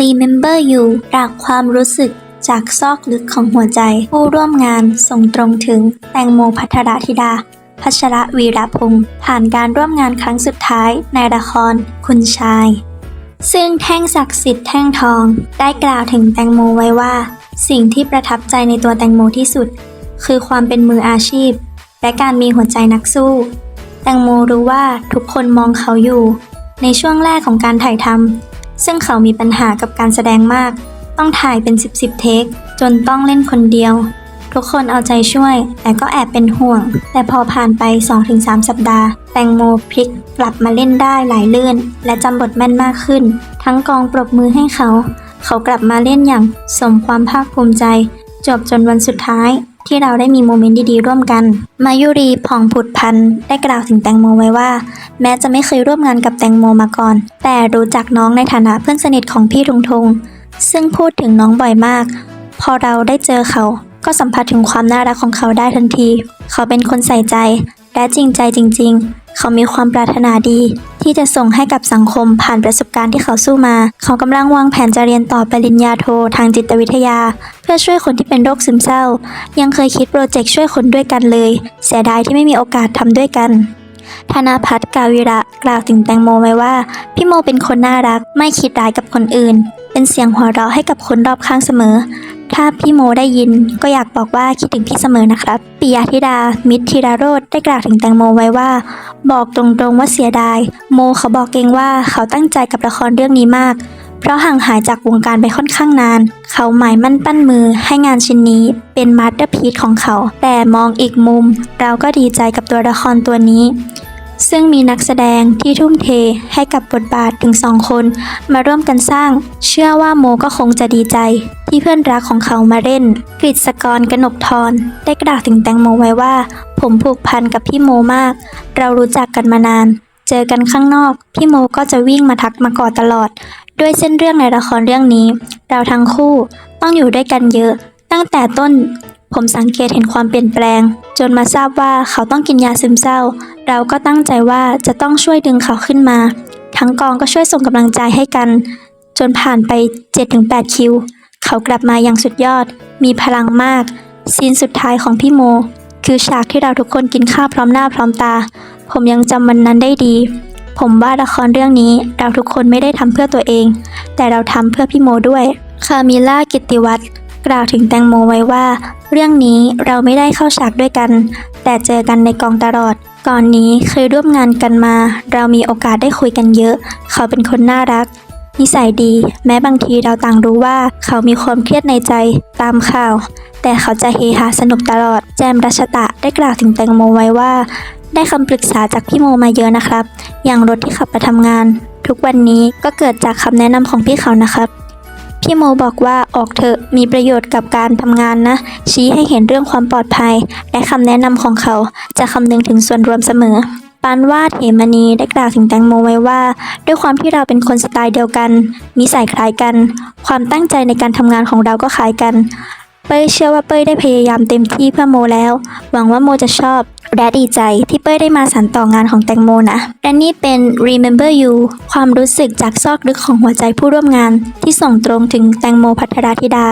Remember You จากความรู้สึกจากซอกลึกของหัวใจ ผู้ร่วมงานส่งตรงถึงแตงโมพัทรธิดา พัชระวีรพงศ์ผ่านการร่วมงานครั้งสุดท้ายในละคร คุณชาย ซึ่งแท่งศักดิ์สิทธิ์แท่งทอง ได้กล่าวถึงแตงโมไว้ว่า สิ่งที่ประทับใจในตัวแตงโมที่สุด คือความเป็นมืออาชีพ และการมีหัวใจนักสู้ แตงโมรู้ว่าทุกคนมองเขาอยู่ ในช่วงแรกของการถ่ายทำ ซึ่งเขามีปัญหากับการแสดงมาก ต้องถ่ายเป็น 10บสเทค จนต้องเล่นคนเดียว ทุกคนเอาใจช่วย แต่ก็แอบเป็นห่วง แต่พอผ่านไป 2-3 สัปดาห์ แตงโมพลิกกลับมาเล่นได้หลายเลื่อน และจำบทแม่นมากขึ้น ทั้งกองปรบมือให้เขา เขากลับมาเล่นอย่างสมความภาคภูมิใจ จบจนวันสุดท้าย ที่เราได้มีโมเมนต์ดีๆร่วมกัน มายุรีผ่องผุดพันธ์ได้กล่าวถึงแตงโมไว้ว่า แม้จะไม่เคยร่วมงานกับแตงโมมาก่อน แต่รู้จักน้องในฐานะเพื่อนสนิทของพี่ทงทงซึ่งพูดถึงน้องบ่อยมาก พอเราได้เจอเขา ก็สัมผัสถึงความน่ารักของเขาได้ทันที เขาเป็นคนใส่ใจและจริงใจจริง ๆ เขามีความปรารถนาดี ที่จะส่งให้กับสังคมผ่านประสบการณ์ที่เขาสู้มา เขากำลังวางแผนจะเรียนต่อปริญญาโททางจิตวิทยา เพื่อช่วยคนที่เป็นโรคซึมเศร้า ยังเคยคิดโปรเจกต์ช่วยคนด้วยกันเลย เสียดายที่ไม่มีโอกาสทำด้วยกันธนาพัฒน์กาวิระกล่าวถึงแตงโมไว้ว่า พี่โมเป็นคนน่ารักไม่คิดร้ายกับคนอื่น เป็นเสียงหัวเราะให้กับคนรอบข้างเสมอ ถ้าพี่โมได้ยินก็อยากบอกว่าคิดถึงพี่เสมอนะครับปิยธิดา มิตรธีรโรธได้กล่าวถึงแตงโมไว้ว่า บอกตรงๆว่าเสียดาย โมเขาบอกเองว่าเขาตั้งใจกับละครเรื่องนี้มาก เพราะห่างหายจากวงการไปค่อนข้างนาน เขาหมายมั่นปั้นมือให้งานชิ้นนี้เป็นมาสเตอร์พีซของเขา แต่มองอีกมุม เราก็ดีใจกับตัวละครตัวนี้ ซึ่งมีนักแสดงที่ทุ่มเทให้กับบทบาทถึงสองคน มาร่วมกันสร้าง เชื่อว่าโมก็คงจะดีใจ ที่เพื่อนรักของเขามาเล่น กฤษกรกนกทรได้กล่าวถึงแตงโมไว้ว่า ผมผูกพันกับพี่โมมาก เรารู้จักกันมานาน เจอกันข้างนอก พี่โมก็จะวิ่งมาทักมากอดตลอด ด้วยเส้นเรื่องในละครเรื่องนี้ เราทั้งคู่ต้องอยู่ด้วยกันเยอะ ตั้งแต่ต้น ผมสังเกตเห็นความเปลี่ยนแปลง จนมาทราบว่าเขาต้องกินยาซึมเศร้า เราก็ตั้งใจว่าจะต้องช่วยดึงเขาขึ้นมา ทั้งกองก็ช่วยส่งกำลังใจให้กัน จนผ่านไป 7-8 คิว เขากลับมาอย่างสุดยอด มีพลังมาก ซีนสุดท้ายของพี่โม คือฉากที่เราทุกคนกินข้าวพร้อมหน้าพร้อมตา ผมยังจำวันนั้นได้ดี ผมว่าละครเรื่องนี้เราทุกคนไม่ได้ทำเพื่อตัวเอง แต่เราทำเพื่อพี่โมด้วย คามิล่ากิติวัฒน์ กล่าวถึงแตงโมไว้ว่า เรื่องนี้เราไม่ได้เข้าฉากด้วยกัน แต่เจอกันในกองตลอด ก่อนนี้เคยร่วมงานกันมา เรามีโอกาสได้คุยกันเยอะ เขาเป็นคนน่ารัก นิสัยดี แม้บางทีเราต่างรู้ว่าเขามีความเครียดในใจตามข่าว แต่เขาจะเฮฮาสนุกตลอด แจมรัชตะได้กล่าวถึงแตงโมไว้ว่า ได้คำปรึกษาจากพี่โมมาเยอะนะครับ อย่างรถที่ขับไปทำงาน ทุกวันนี้ก็เกิดจากคำแนะนำของพี่เขานะครับ พี่โมบอกว่าออกเถอะมีประโยชน์กับการทำงานนะ ชี้ให้เห็นเรื่องความปลอดภัย และคำแนะนำของเขาจะคำนึงถึงส่วนรวมเสมอปานวาดเหมณีได้กล่าวถึงแตงโมไว้ว่า ด้วยความที่เราเป็นคนสไตล์เดียวกันนิสัยคล้ายกัน ความตั้งใจในการทำงานของเราก็คล้ายกัน เป้ยเชื่อว่าเป้ยได้พยายามเต็มที่เพื่อโมแล้ว หวังว่าโมจะชอบและดีใจที่เป้ยได้มาสานต่องานของแตงโมนะ และนี่เป็น Remember You ความรู้สึกจากซอกลึกของหัวใจผู้ร่วมงาน ที่ส่งตรงถึงแตงโมพัทรธิดา